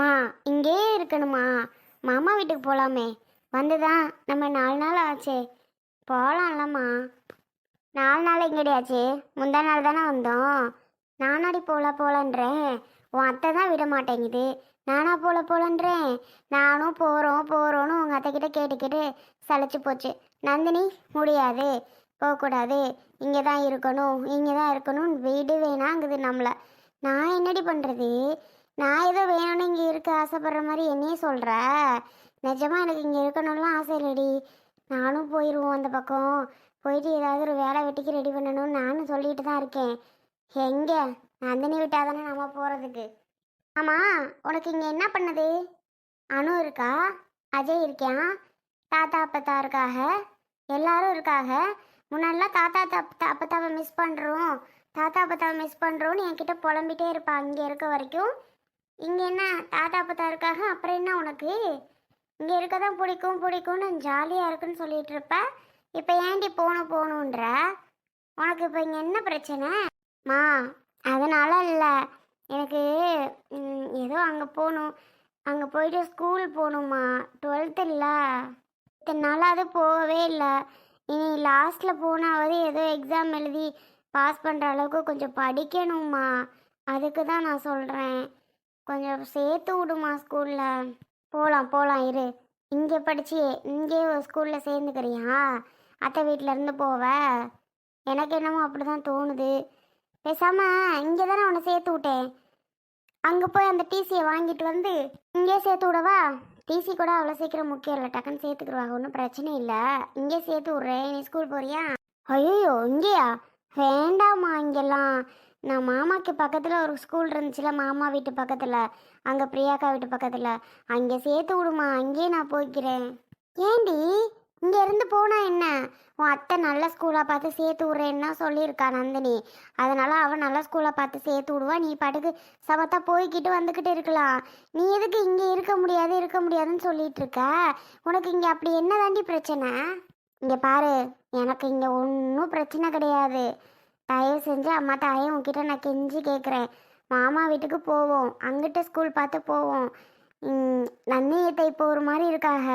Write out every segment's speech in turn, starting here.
மா இங்கேயே இருக்கணுமா? மாமா வீட்டுக்கு போகலாமே வந்துதான். நம்ம நாலு நாள் ஆச்சே. போகலாம்லம்மா நாலு நாள் எங்கடியாச்சு? முந்தா நாள் தானே வந்தோம். நானாடி போல போலன்றேன். உன் அத்தை தான் விட மாட்டேங்குது. நானா போல போலன்றேன். நானும் போகிறோம் போகிறோன்னு உங்கள் அத்தைக்கிட்ட கேட்டுக்கிட்டு கேட்டு சளைச்சு போச்சு. நந்தினி முடியாது. போகக்கூடாது. இங்கே தான் இருக்கணும் இங்கே தான் இருக்கணும் வீடு வேணாங்குது நம்மளை. நான் என்னடி பண்ணுறது நான் ஏதோ வேணும்னு இங்கே இருக்க ஆசைப்படுற மாதிரி என்னையே சொல்கிற நிஜமாக எனக்கு இங்கே இருக்கணும்லாம் ஆசை இல்லைடி. நானும் போயிடுவோம் அந்த பக்கம். போயிட்டு ஏதாவது ஒரு வேலை வெட்டிக்கு ரெடி பண்ணணும்னு நானும் சொல்லிட்டு தான் இருக்கேன். எங்கே? நந்தினி விட்டால் தானே நம்ம போகிறதுக்கு ஆமாம் உனக்கு இங்கே என்ன பண்ணுது? அனு இருக்கா? அஜய் இருக்கான் தாத்தா அப்பத்தா இருக்காக? எல்லாரும் இருக்காக? முன்னாடிலாம் தாத்தா தாத்தா அப்பத்தாவை மிஸ் பண்ணுறோம் தாத்தா அப்பத்தாவை மிஸ் பண்ணுறோன்னு என்கிட்ட புலம்பிட்டே இருப்பாள் இங்கே இருக்க வரைக்கும் இங்கே என்ன தாத்தா அப்பத்தா இருக்காங்க? அப்புறம் என்ன உனக்கு? இங்கே இருக்க தான் பிடிக்கும் பிடிக்கும்னு ஜாலியாக இருக்குன்னு சொல்லிட்டு இருப்ப. இப்போ ஏண்டி போகணும் போகணுன்ற? உனக்கு இப்போ இங்கே என்ன பிரச்சனை? மா அதனால இல்லை. எனக்கு ஏதோ அங்கே போகணும். அங்கே போயிட்டு ஸ்கூல் போகணுமா? டுவெல்த்து இல்லை. இத்தனை நாளாவது போகவே இல்லை. இனி லாஸ்ட்டில் போனாவது ஏதோ எக்ஸாம் எழுதி பாஸ் பண்ணுற அளவுக்கு கொஞ்சம் படிக்கணுமா? அதுக்கு தான் நான் சொல்கிறேன் கொஞ்சம் சேர்த்து விடுமா ஸ்கூலில்? போகலாம் போகலாம் இரு. இங்கே படிச்சு இங்கே ஒரு ஸ்கூலில் சேர்ந்துக்கிறியா? அத்தை வீட்டிலேருந்து போவ? எனக்கு என்னமோ அப்படி தான் தோணுது. பேசாமல் இங்கே தானே உன்னை சேர்த்து விட்டேன். அங்கே போய் அந்த டிசியை வாங்கிட்டு வந்து இங்கே சேர்த்து விடவா? டிசி கூட அவ்வளோ சீக்கிரம் முக்கியம் இல்லை. டக்குன்னு சேர்த்துக்கிடுவாங்க ஒன்றும் பிரச்சனை இல்லை. இங்கே சேர்த்து விட்றேன். நீ ஸ்கூல் போறியா? ஐயோ இங்கேயா? வேண்டாம்மா இங்கெல்லாம். நான் மாமாக்கு பக்கத்தில் ஒரு ஸ்கூல் இருந்துச்சுல மாமா வீட்டு பக்கத்தில். அங்கே பிரியாக்கா வீட்டு பக்கத்தில். அங்கே சேர்த்து விடுமா அங்கேயே நான் போய்க்கிறேன். ஏண்டி இங்கே இருந்து என்ன? உன் அத்தை நல்ல ஸ்கூலாக பார்த்து சேர்த்து விட்றேன்னா சொல்லியிருக்கா நந்தினி. அதனால் அவன் நல்ல ஸ்கூலாக பார்த்து சேர்த்து விடுவா. நீ பாட்டுக்கு சமத்தா போய்கிட்டு வந்துக்கிட்டு இருக்கலாம். நீ எதுக்கு இங்கே இருக்க முடியாது இருக்க முடியாதுன்னு சொல்லிட்டு இருக்க உனக்கு இங்கே அப்படி என்ன தாண்டி பிரச்சனை? இங்கே பாரு எனக்கு இங்கே ஒன்றும் பிரச்சனை கிடையாது. தயவு செஞ்சு அம்மா தாயே உங்ககிட்ட நான் கெஞ்சி கேட்குறேன் மாமா வீட்டுக்கு போவோம். அங்கிட்ட ஸ்கூல் பார்த்து போவோம். ம், நந்தினியத்தை இப்போ ஒரு மாதிரி இருக்காக?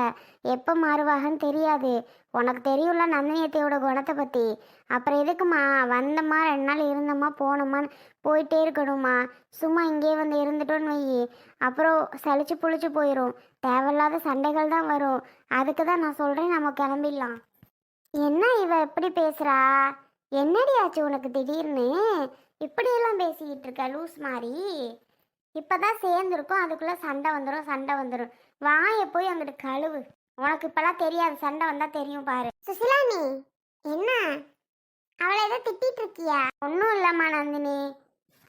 எப்போ மாறுவாகன்னு தெரியாது. உனக்கு தெரியும்ல நந்தினியத்தையோட குணத்தை பற்றி அப்புறம் எதுக்குமா வந்தம்மா ரெண்டு நாள் இருந்தம்மா போனோமான்னு போயிட்டே இருக்கணுமா சும்மா இங்கேயே வந்து இருந்துட்டோன்னு வை. அப்புறம் சளிச்சு புளிச்சு போயிடும் தேவையில்லாத சண்டைகள் தான் வரும். அதுக்கு தான் நான் சொல்கிறேன் நம்ம கிளம்பிடலாம். என்ன இவ எப்படி பேசுகிறா என்னடி ஆச்சு உனக்கு திடீர்னு? இப்படியெல்லாம் பேசிக்கிட்டு இருக்க லூஸ் மாதிரி இப்போதான் சேர்ந்துருக்கும் அதுக்குள்ளே சண்டை வந்துடும் சண்டை வந்துடும் வாயை போய் அங்கிட்டு கழுவு. உனக்கு இப்பெல்லாம் தெரியாது சண்டை வந்தால் தெரியும் பாரு. சுசிலா நீ என்ன? அவளை ஏதோ திட்டிகிட்டு இருக்கியா ஒன்றும் இல்லைம்மா நந்தினி.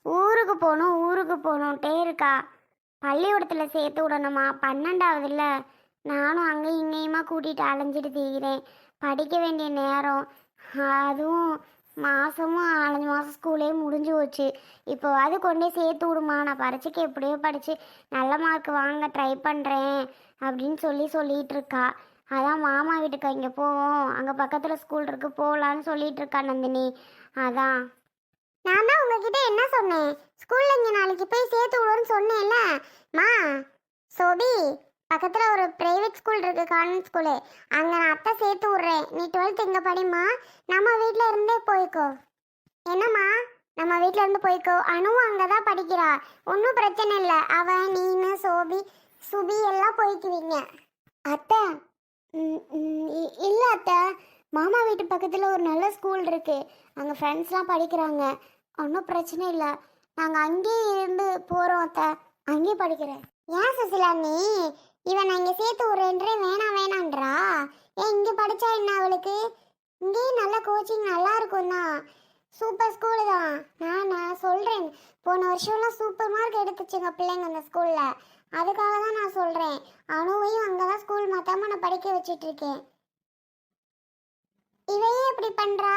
ஊருக்கு போகணும் ஊருக்கு போகணுன்ட்டே இருக்கா. பள்ளிக்கூடத்தில் சேர்த்து விடணுமா? பன்னெண்டாவதுல நானும் அங்கேயும் இங்கேயுமா கூட்டிகிட்டு அலைஞ்சிட்டு திரிகிறேன் படிக்க வேண்டிய நேரம். அதுவும் மாதமும் நாலஞ்சு மாதம் ஸ்கூலே முடிஞ்சு போச்சு. இப்போ அது கொண்டே சேர்த்து விடுமா? நான் பரீட்சைக்கு எப்படியோ படித்து நல்ல மார்க் வாங்க ட்ரை பண்ணுறேன் அப்படின்னு சொல்லி சொல்லிட்டு இருக்கா. அதான் மாமா வீட்டுக்கு இங்கே போவோம். அங்கே பக்கத்தில் ஸ்கூல் இருக்கு போகலான்னு சொல்லிட்டு இருக்கா நந்தினி. அதான். நான் தான் உங்ககிட்ட என்ன சொன்னேன்? ஸ்கூலில் இங்கே நாளைக்கு போய் சேர்த்து விடுவோன்னு சொன்னேன்ல. மா சோபி பக்கத்தில் ஒரு பிரைவேட் ஸ்கூல் இருக்கு கான்வென்ட் ஸ்கூலு அங்கே நான் அத்தை சேர்த்து விட்றேன். நீ டுவெல்த் இங்கே படிமா நம்ம வீட்டில் இருந்தே போய்க்கோ. என்னம்மா? நம்ம வீட்டில் இருந்து போய்க்கோ. அணுவும் அங்கே தான் படிக்கிறா. ஒன்றும் பிரச்சனை இல்லை. அவன் நீனு சோபி சுபி எல்லாம் போய்க்குவீங்க. அத்தை இல்லை அத்தை. மாமா வீட்டு பக்கத்தில் ஒரு நல்ல ஸ்கூல் இருக்கு. அங்கே ஃப்ரெண்ட்ஸ்லாம் படிக்கிறாங்க. ஒன்றும் பிரச்சனை இல்லை. நாங்கள் அங்கேயே இருந்து போகிறோம் அத்தை. அங்கேயே படிக்கிறேன். ஏன் சுசிலா நீ? இவன் நான் இங்கே சேர்த்து விட்றேன்றே வேணாம் வேணான்றா? ஏன் இங்கே படித்தா என்ன அவளுக்கு? இங்கேயும் நல்ல கோச்சிங் நல்லா இருக்கும் தான் சூப்பர் ஸ்கூலு தான். நான் நான் சொல்கிறேன் போன வருஷம்லாம் சூப்பர் மார்க் எடுத்துச்சுங்க பிள்ளைங்க அந்த ஸ்கூலில் அதுக்காக தான் நான் சொல்கிறேன் அனுவையும் அங்கே தான் ஸ்கூல் மாற்றாம நான் படிக்க வச்சிட்டு இருக்கேன். இவையே இப்படி பண்ணுறா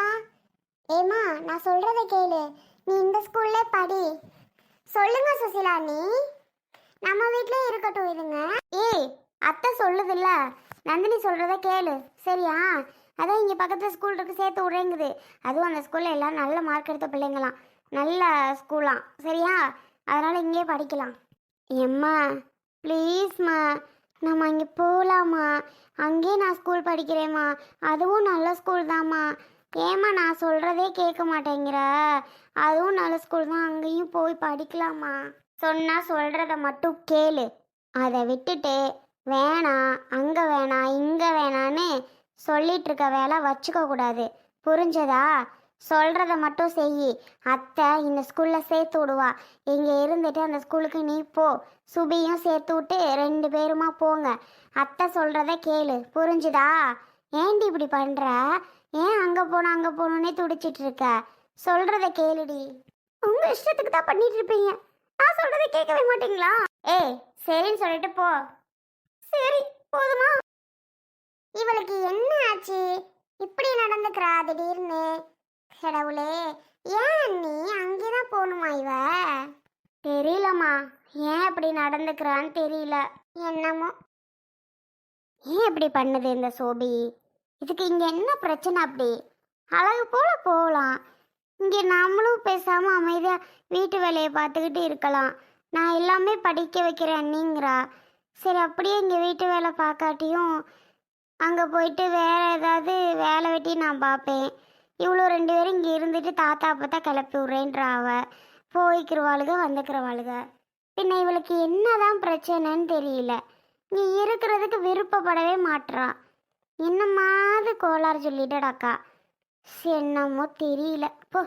ஏமா நான் சொல்கிறத கேளு. நீ இந்த ஸ்கூல்லே படி. சொல்லுங்க சுசிலா நீ. நம்ம வீட்லயே இருக்கட்டும் இதுங்க ஏய் அத்தை சொல்லுதுல்ல. நந்தினி சொல்கிறத கேளு. சரியா? அதான் இங்கே பக்கத்தில் ஸ்கூல் இருக்கு சேர்த்து விட்றேங்குது. அதுவும் அந்த ஸ்கூலில் எல்லாம் நல்ல மார்க் எடுத்த பிள்ளைங்களாம். நல்ல ஸ்கூலாம் சரியா? அதனால் இங்கேயே படிக்கலாம். எம்மா ப்ளீஸ்மா நம்ம அங்கே போகலாமா அங்கேயே நான் ஸ்கூல் படிக்கிறேம்மா. அதுவும் நல்ல ஸ்கூல் தாம்மா. ஏம்மா நான் சொல்கிறதே கேட்க மாட்டேங்கிற? அதுவும் நல்ல ஸ்கூல் தான். அங்கேயும் போய் படிக்கலாமா சொன்னால் சொல்கிறத மட்டும் கேளு. அதை விட்டுட்டு வேணாம் அங்கே வேணாம் இங்கே வேணான்னு சொல்லிட்டு இருக்க வேலை வச்சுக்க கூடாது. புரிஞ்சதா? சொல்கிறத மட்டும் செய் அத்தை இந்த ஸ்கூலில் சேர்த்து விடுவா. இங்கே இருந்துட்டு அந்த ஸ்கூலுக்கு நீ போ. சுபியும் சேர்த்து விட்டு ரெண்டு பேருமா போங்க. அத்தை சொல்கிறத கேளு. புரிஞ்சுதா? ஏண்டி இப்படி பண்ணுற ஏன் அங்கே போகணும் அங்கே போகணுன்னே துடிச்சிட்டு இருக்க? சொல்கிறத கேளுடி. உங்கள் இஷ்டத்துக்கு தான் பண்ணிட்டு இருப்பீங்க. நான் சொல்கிறத கேட்கவே மாட்டீங்களா? ஏய் சரின்னு சொல்லிட்டு போ. சரி போதுமா? இவளுக்கு என்ன ஆச்சு? இப்படி நடந்துக்கிறா திடீர்னு? கடவுளே ஏன் நீ அங்கேதான் போகணுமா இவ? தெரியலம்மா ஏன் இப்படி நடந்துக்கிறான்னு தெரியல. என்னமோ? ஏன் இப்படி பண்ணுது இந்த சோபி? இதுக்கு இங்க என்ன பிரச்சனை அப்படி? அழகு போல போகலாம். இங்கே நாமளும் பேசாம அமைதியா வீட்டு வேலையை பார்த்துக்கிட்டு இருக்கலாம். நான் எல்லாமே படிக்க வைக்கிறேன் அண்ணிங்கிறா. சரி அப்படியே இங்கே வீட்டு வேலை பார்க்காட்டியும் அங்கே போயிட்டு வேற ஏதாவது வேலை வெட்டி நான் பார்ப்பேன். இவ்வளோ ரெண்டு பேரும் இங்கே இருந்துட்டு தாத்தா அப்பா தான் கிளப்பி விட்றேன்றா அவ. போய்க்கிறவாளுக வந்துக்கிறவாளுக பின்ன இவளுக்கு என்ன தான் பிரச்சனைன்னு தெரியல. இங்கே இருக்கிறதுக்கு விருப்பப்படவே மாட்றா. என்னமாவது கோளாறு சொல்லிட்டடாக்கா என்னமோ தெரியல. போ.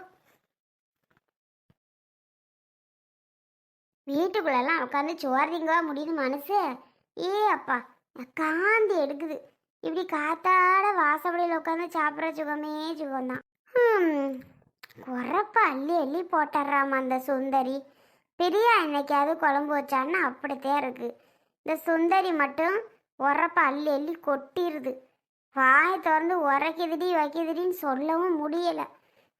வீட்டுக்குள்ளெல்லாம் உட்காந்து சோர்றீங்க முடியுது மனசு. ஏ அப்பா காந்தி எடுக்குது. இப்படி காத்தாட வாசப்படியில் உட்காந்து சாப்பிட்ற சுகமே சுகம்தான். ஹம், அள்ளி அள்ளி போட்டுறாமா அந்த சுந்தரி. பிரியா இன்னைக்காவது குழம்பு வச்சான்னா அப்படித்தான் இருக்கு. இந்த சுந்தரி மட்டும் உரப்ப அள்ளி அள்ளி கொட்டிடுது வாய் திறந்து உரைக்குதுடி வைக்குதுடின்னு சொல்லவும் முடியலை.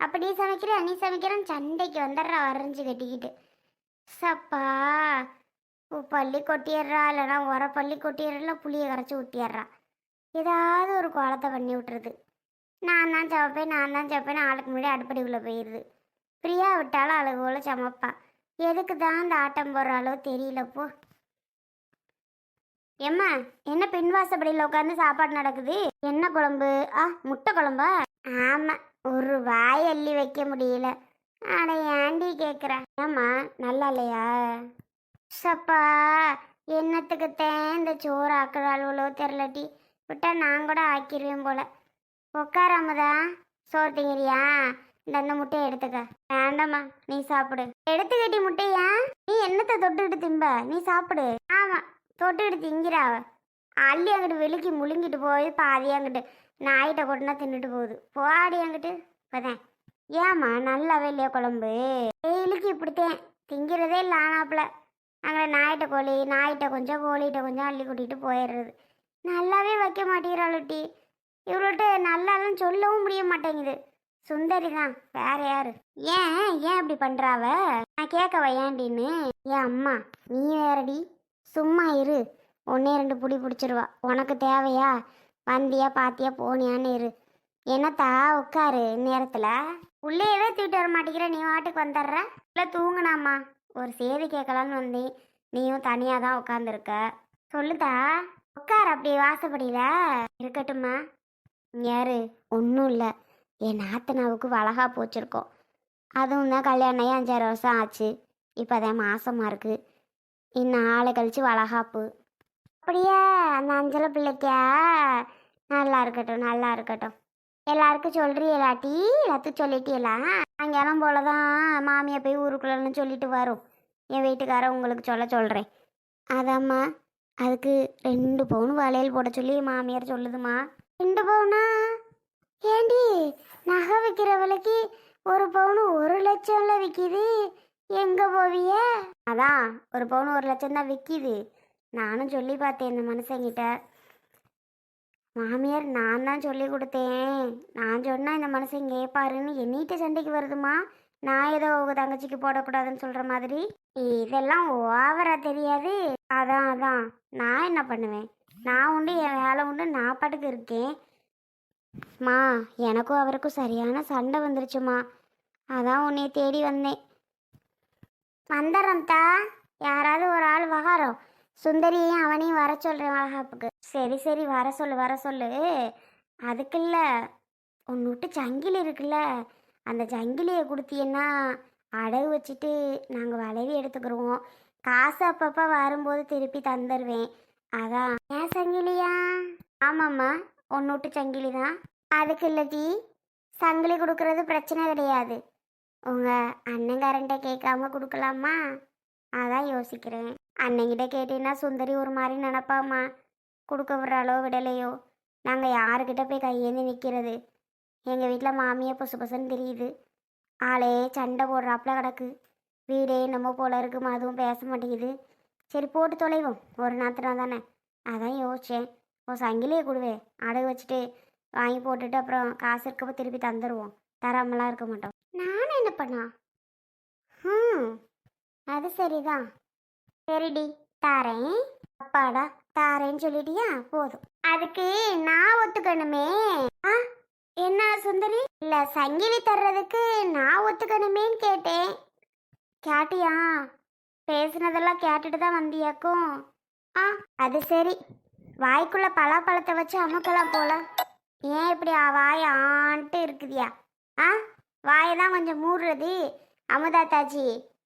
அப்படியே சமைக்கிறேன் நீ சமைக்கிறேன் சண்டைக்கு வந்துடுறா வரைஞ்சி கட்டிக்கிட்டு. சப்பா பள்ளி கொட்டிடுறா இல்லைனா பள்ளி கொட்டிடுறா புளியை கரைச்சி ஊட்டிடுறா ஏதாவது ஒரு கோலத்தை பண்ணி விட்டுறது நான் தான் சமைப்பேன் நான் தான் சமைப்பேன் ஆளுக்கு முன்னாடி அடுப்படிக்குள்ளே போயிடுது. பிரியா விட்டாலும் அழகு போல சமைப்பா. எதுக்கு தான் அந்த ஆட்டம் போடுற அளவு தெரியலப்போ ஏம்மா என்ன பின்வாசப்படியில் உட்காந்து சாப்பாடு நடக்குது? என்ன குழம்பு? ஆ முட்டை குழம்பா? ஆமாம் ஒரு வாய் அள்ளி வைக்க முடியல. அட ஏண்டி கேட்குற ஏம்மா நல்லா இல்லையா? சப்பா என்னத்துக்கு தேன் இந்த சோறு ஆக்குற அளவுலோ தெரிலட்டி விட்டா நான் கூட ஆக்கிடுவேன் போல. உட்காராமதா? சோறு திங்கிறியா? இந்த அந்த முட்டையை எடுத்துக்க. வேண்டாம்மா நீ சாப்பிடு. எடுத்துக்கட்டி முட்டையா? நீ என்னத்தை தொட்டுக்கிட்டு திம்ப? நீ சாப்பிடு. ஆமா தொட்டுக்கிட்டு திங்கிறா அள்ளி அங்கிட்டு வெளிக்கி முழுங்கிட்டு போய் பாதி அங்கிட்டு. நாயிட்ட கொட்டினா தின்னுட்டு போகுது. போடி அங்கிட்டு இப்போதான். ஏம்மா நல்லாவே இல்லையா குழம்பு. டெய்லிக்கு இப்படித்தேன். திங்கிறதே இல்லை ஆனாப்புல. அங்கே நாயிட்ட கோழி நாயிட்ட கொஞ்சம் கோழிகிட்ட கொஞ்சம் அள்ளி கூட்டிகிட்டு போயிடுறது. நல்லாவே வைக்க மாட்டேங்கிறாளுட்டி இவள்கிட்ட நல்லாலும் சொல்லவும் முடிய மாட்டேங்குது. சுந்தரி தான் வேற யாரு? ஏன் ஏன் இப்படி பண்றாவ நான் கேட்கவா ஏன்டின்னு? ஏன் அம்மா நீ வேறடி. சும்மா இரு. ஒன்றே ரெண்டு புடி பிடிச்சிருவா. உனக்கு தேவையா? வந்தியா பாத்தியா போனியான்னு இரு. என்னத்தா உட்காரு நேரத்தில் உள்ளேயவே தூக்கிட்டு வர மாட்டேங்கிற. நீ வாட்டுக்கு வந்துடுற? இல்லை தூங்குனாம்மா. ஒரு செய்தி கேட்கலான்னு வந்தேன். நீயும் தனியாக தான் உட்காந்துருக்க சொல்லுதா? உட்கார் அப்படி வாசப்படியில. இருக்கட்டும்மா. யாரு? ஒன்றும் இல்லை. என் நாத்தனாவுக்கு வளகா போச்சிருக்கோம் அதுவும் தான் கல்யாணம் ஆகி அஞ்சாறு வருஷம் ஆச்சு. இப்போ அதான் மாசமாக இருக்குது இன்னும் ஆளை கழிச்சு வளகாப்பு. அப்படியே அந்த அஞ்சலை பிள்ளைக்கா நல்லா இருக்கட்டும் நல்லா இருக்கட்டும். எல்லாருக்கும் சொல்றீங்களாட்டி எல்லாத்துக்கும் சொல்லிட்டீங்களா சாயங்காலம் போல தான் மாமியை போய் ஊருக்குள்ளன்னு சொல்லிட்டு வரும். என் வீட்டுக்காரன் உங்களுக்கு சொல்ல சொல்கிறேன் அதாம்மா அதுக்கு ரெண்டு பவுன் வளையல் போட சொல்லி மாமியார் சொல்லுதுமா ரெண்டு பவுனா? ஏண்டி நகை விற்கிற விலைக்கு ஒரு பவுன் ஒரு லட்சம்ல விற்கிது எங்க போவிய? அதான் ஒரு பவுன் ஒரு லட்சம் தான் விற்கிது நானும் சொல்லி பார்த்தேன் இந்த மனுஷங்கிட்ட. மாமியார் நான் தான் சொல்லி கொடுத்தேன். நான் சொன்னா இந்த மனுஷன் கேட்பாருன்னு என்னிட்ட சண்டைக்கு வருதுமா நான் ஏதோ உங்க தங்கச்சிக்கு போடக்கூடாதுன்னு சொல்ற மாதிரி. இதெல்லாம் ஓவரா தெரியாது. அதான் அதான். நான் என்ன பண்ணுவேன்? நான் உண்டு என் வேலை உண்டு நான் பாட்டுக்கு இருக்கேன். மா எனக்கும் அவருக்கும் சரியான சண்டை வந்துருச்சுமா. அதான் உன்னை தேடி வந்தேன். வந்துடுறோம்தா யாராவது ஒரு ஆள் வகாரம் சுந்தரியையும் அவனையும் வர சொல்கிறேன் வளகாப்புக்கு. சரி சரி வர சொல்லு வர சொல்லு. அதுக்கு இல்லை ஒன்று விட்டு சங்கிலி இருக்குல்ல. அந்த சங்கிலியை கொடுத்தீங்கன்னா அடகு வச்சுட்டு நாங்கள் வளைவி எடுத்துக்கிடுவோம் காசு அப்பப்போ வரும்போது திருப்பி தந்துடுவேன் அதான். ஏன் சங்கிலியா? ஆமாம்மா ஒன்று விட்டு சங்கிலி தான் அதுக்கு இல்லாட்டி சங்கிலி கொடுக்கறது பிரச்சனை கிடையாது. உங்கள் அண்ணங்காரன்ட்ட கேட்காம கொடுக்கலாமா? அதான் யோசிக்கிறேன். அண்ணங்கிட்ட கேட்டீங்கன்னா சுந்தரி ஒரு மாதிரி நினப்பாம்மா. கொடுக்க விடுறாளோ விடலையோ? நாங்கள் யாருக்கிட்ட போய் கையேந்து நிற்கிறது எங்கள் வீட்டில் மாமியை பொசு பொசுன்னு தெரியுது. ஆளே சண்டை போடுறாப்புல கிடக்கு. வீடே என்னமோ போல இருக்குமா அதுவும் பேச மாட்டேங்குது. சரி போட்டு தொலைவோம். ஒரு நாத்திரம் தானே. அதான் யோசித்தேன் ஓ சங்கிலியை கொடுவே. அடகு வச்சுட்டு வாங்கி போட்டுட்டு அப்புறம் காசு இருக்கப்போ திருப்பி தந்துடுவோம் தராமலாம் இருக்க மாட்டோம். என்ன பண்ணா? ம் அது சரிதான் சரிடி தாரேன். அப்பாடா தாரேன்னு சொல்லிட்டியா? போதும். அதுக்கு நான் ஒத்துக்கணுமே. ஆ என்ன சுந்தரி? இல்ல சங்கிலி தர்றதுக்கு நான் ஒத்துக்கணுமேன்னு கேட்டேன். கேட்டியா? பேசுனதெல்லாம் கேட்டுட்டு தான் வந்தியாக்கும். ஆ அது சரி. வாய்க்குள்ள பலாப்பழத்தை வச்சு அமுக்கலாம் போல. ஏன் இப்படி வாய் ஆன்ட்டு இருக்குதியா? வாயெல்லாம் வாயை தான் கொஞ்சம் மூடுறது. அமுதா தாச்சி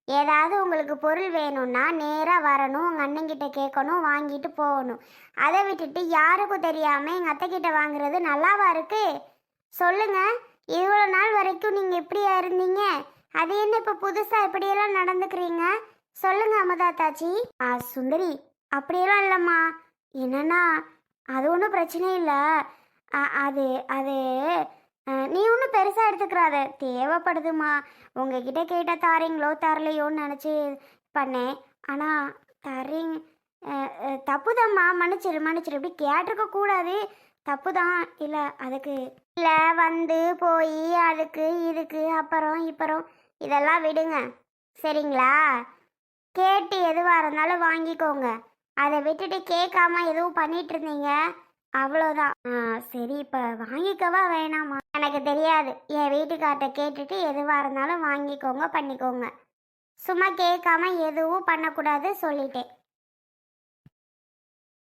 ஏதாவது உங்களுக்கு பொருள் வேணும்னா நேராக வரணும் உங்கள் அண்ணங்கிட்ட கேட்கணும் வாங்கிட்டு போகணும். அதை விட்டுட்டு யாருக்கும் தெரியாமல் எங்கள் அத்தைக்கிட்ட வாங்குறது நல்லாவா இருக்குது சொல்லுங்கள் இவ்வளோ நாள் வரைக்கும் நீங்கள் இப்படியா இருந்தீங்க. அது என்ன இப்போ புதுசாக இப்படியெல்லாம் நடந்துக்கிறீங்க? சொல்லுங்கள் அமுதா தாச்சி ஆ சுந்தரி அப்படியெல்லாம் இல்லைம்மா. என்னன்னா அது ஒன்றும் பிரச்சனை இல்லை. அது அது நீ ஒன்றும் பெருசாக எடுத்துக்கிறாத. தேவைப்படுதுமா. உங்ககிட்ட கேட்டால் தாரீங்களோ தரலையோன்னு நினச்சி பண்ணேன். ஆனால் தரீங்க தப்புதாம்மா. மன்னிச்சிரு மன்னிச்சிரு. இப்படி கேட்டிருக்க கூடாது. தப்பு தான் இல்லை அதுக்கு இல்லை வந்து போய் அதுக்கு இதுக்கு அப்புறம் இப்புறம் இதெல்லாம் விடுங்க. சரிங்களா? கேட்டு எதுவாக இருந்தாலும் வாங்கிக்கோங்க. அதை விட்டுட்டு கேட்காம எதுவும் பண்ணிட்டு இருந்தீங்க. அவ்வளோதான் சரி இப்போ வாங்கிக்கவா வேணாமா? எனக்கு தெரியாது. என் வீட்டுக்கார்ட்ட கேட்டுட்டு எதுவாக இருந்தாலும் வாங்கிக்கோங்க பண்ணிக்கோங்க. சும்மா கேட்காம எதுவும் பண்ணக்கூடாது சொல்லிட்டேன்.